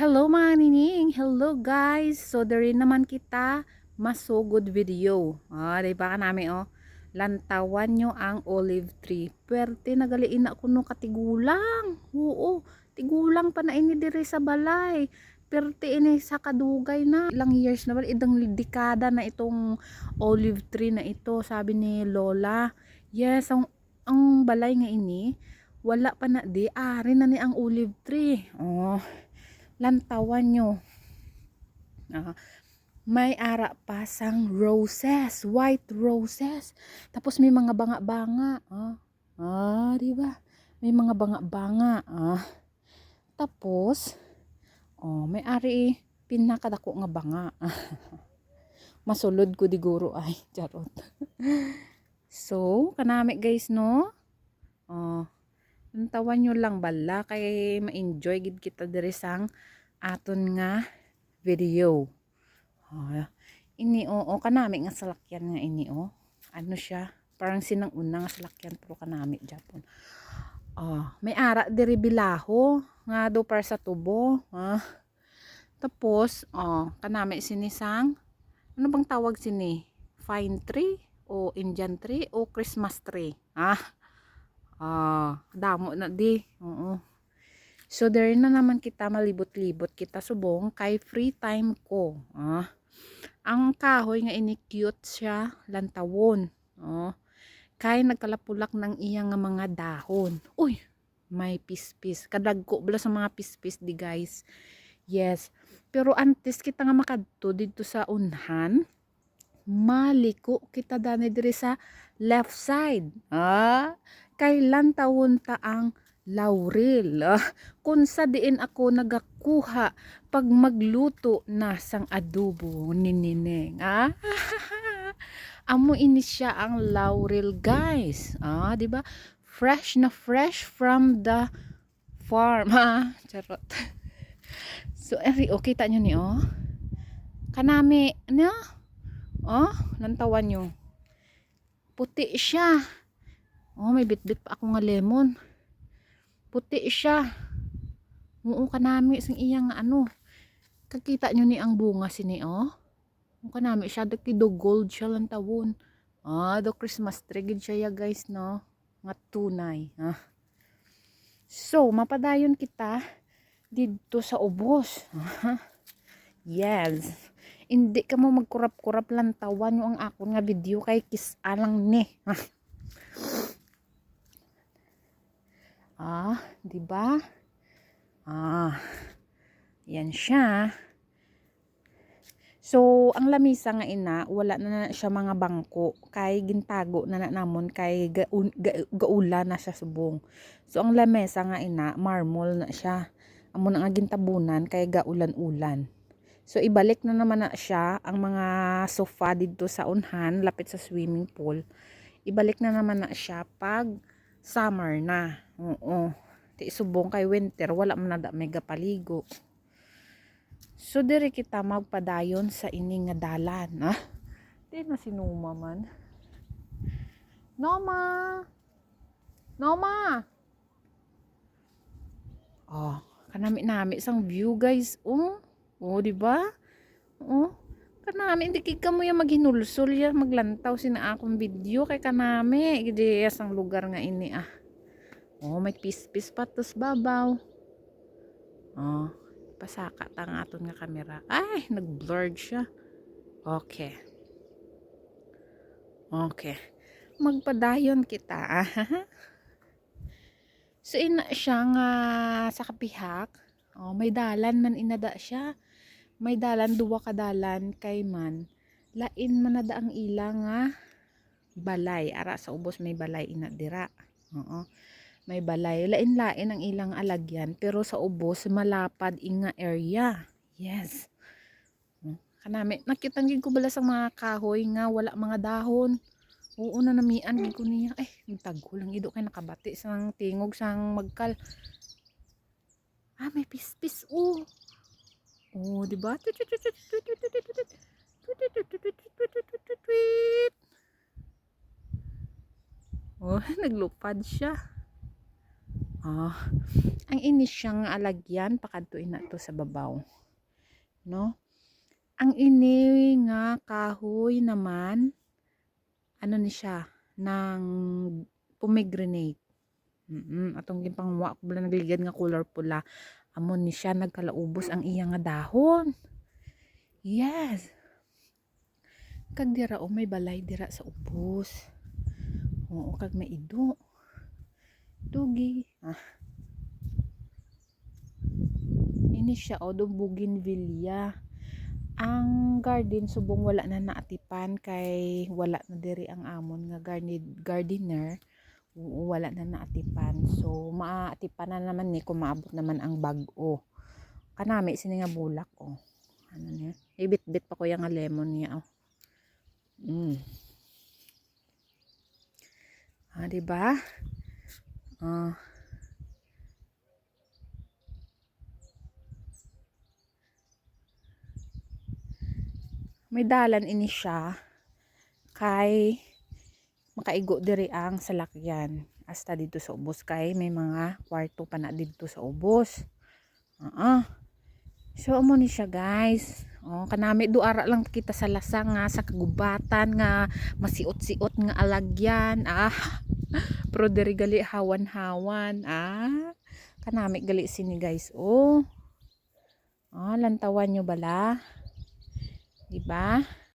Hello mga nining! Hello guys! So, dari naman kita masugod video. Ah, di ba ka namin oh? Lantawan nyo ang olive tree. Pwerte nagaliin na kuno katigulang. Oo, tigulang pa na ini diri sa balay. Pwerte ini sa kadugay na. Ilang years na ba? Idang dekada na itong olive tree na ito. Sabi ni Lola. Yes, ang, ang balay nga ini, wala pa na di. Ari na ni ang olive tree. Oh, lantawan nyo. Ah, may ara pa sang roses, white roses. Tapos may mga banga-banga. Ah, ah di ba? May mga banga-banga. Ah. Tapos, oh, may ari pinakadako nga banga. Masulod ko diguro ay charot. so, kanami guys no. Oh, Antawan nyo lang bala kay ma-enjoy gid kita diri sang aton nga video. Oh, ini oo kanami nga salakyan nga ini oh. Ano siya? Parang sinang una nga salakyan pero kanami Japon. Oh, may ara diri bilaho nga do para sa tubo. Ah. Tapos, oh, kanami sinisang ano bang tawag sini? Fine tree o Indian tree o Christmas tree? Ah. Ah, damo na di. Oo. So, there na naman kita malibot-libot kita subong kay free time ko. Ah. Ang kahoy nga ini cute siya, lantawon. Oh. Kay nagkalapulak ng iyang nga mga dahon. Uy, may pispis. Kadagko bala sa mga pispis di guys. Yes. Pero antes kita nga makadto dito sa unhan, maliko kita dani diri sa left side. Ah, kailan taon ta ang laurel. Ah, kung sa diin ako nagakuha pag magluto na sang adobo ni Nineng. Ah, amo ini siya ang laurel guys. Ah, di ba? Fresh na fresh from the farm. Ha, charot. So, eri, okay, kita nyo ni, oh. Kanami, ano? Oh, lantawan nyo. Puti siya. Oh, may bitbit pa ako nga lemon. Puti siya. Oo, kanami sing iyang ano. Kakita nyo ni ang bunga sini, oh. Oo, kanami siya. Dakido gold siya lang tawon. Ah, do Christmas tree gid siya ya guys, no. Nga tunay. Ah. So, mapadayon kita dito sa ubos. yes. Hindi ka mo magkurap-kurap lang tawan yung ang ako nga video kay kis alang ni. Ah, 'di ba? Ah. Yan siya. So, ang lamisa nga ina, wala na, na siya mga bangko. Kay gintago na na namon kay gaun, ga, gaula na siya subong. So, ang lamesa nga ina, marmol na siya. Amo na nga gintabunan kay gaulan-ulan. So, ibalik na naman na siya ang mga sofa dito sa unhan, lapit sa swimming pool. Ibalik na naman na siya pag summer na. Oo. Di subong kay winter, wala man na da mega paligo. So, diri kita magpadayon sa ining nga dalan. Ah? Di na sinuma man. Noma! Noma! Oh, kanami-nami sang view guys. Oh, oh di ba? Oh, kanami hindi kamo ya maghinulsol ya maglantaw sina akong video kay kanami gidi sang lugar nga ini ah. Oh, may pis-pis pa tos babaw. Oh, pasaka ta nga aton nga kamera. Ay, nag-blurred siya. Okay. Okay. Magpadayon kita. ah. so, ina siya nga sa kapihak. Oh, may dalan man inada siya. May dalan, duwa ka dalan kay man. Lain man nada ang ilang nga balay. Ara sa ubos may balay inadira. Oo may balay. Lain-lain ang ilang alagyan, pero sa ubos, malapad inga area. Yes. Hmm, Kanami, nakita gid ko bala sa mga kahoy nga, wala mga dahon. Oo na namian gid ko niya. Eh, tago lang ido kay nakabati sang tingog sang magkal. Ah, may pispis. Oh. Oh, di ba? Oh, naglupad siya. Ah, ang inis siyang alagyan pakadtuin na to sa babaw. No? Ang ini nga kahoy naman ano ni siya ng pomegranate. Mm atong gipangwa ko bala nagligad nga color pula. Amon ni siya nagkalaubos ang iya nga dahon. Yes. Kag dira o may balay dira sa ubos. Oo, kag may ido. Dugi. Ah. Ini siya o do bougainvillea. Ang garden subong wala na naatipan kay wala na diri ang amon nga garden gardener. Wala na naatipan. So maatipan na naman ni kung maabot naman ang bag-o. Kanami sini nga bulak o. Ano niya? Ibit-bit pa ko yung lemon niya o. Mm. Ah, di ba? Ah. May dalan ini siya kay makaigo diri ang salakyan hasta dito sa ubos kay may mga kwarto pa na dito sa ubos. Ah. So amo ni siya guys. Oh, kanami duara lang kita sa lasa nga sa kagubatan nga masiot-siot nga alagyan. Ah. Pero diri gali hawan-hawan. Ah. Kanami gali sini guys. Oh. Ah, lantawan nyo bala. Diba?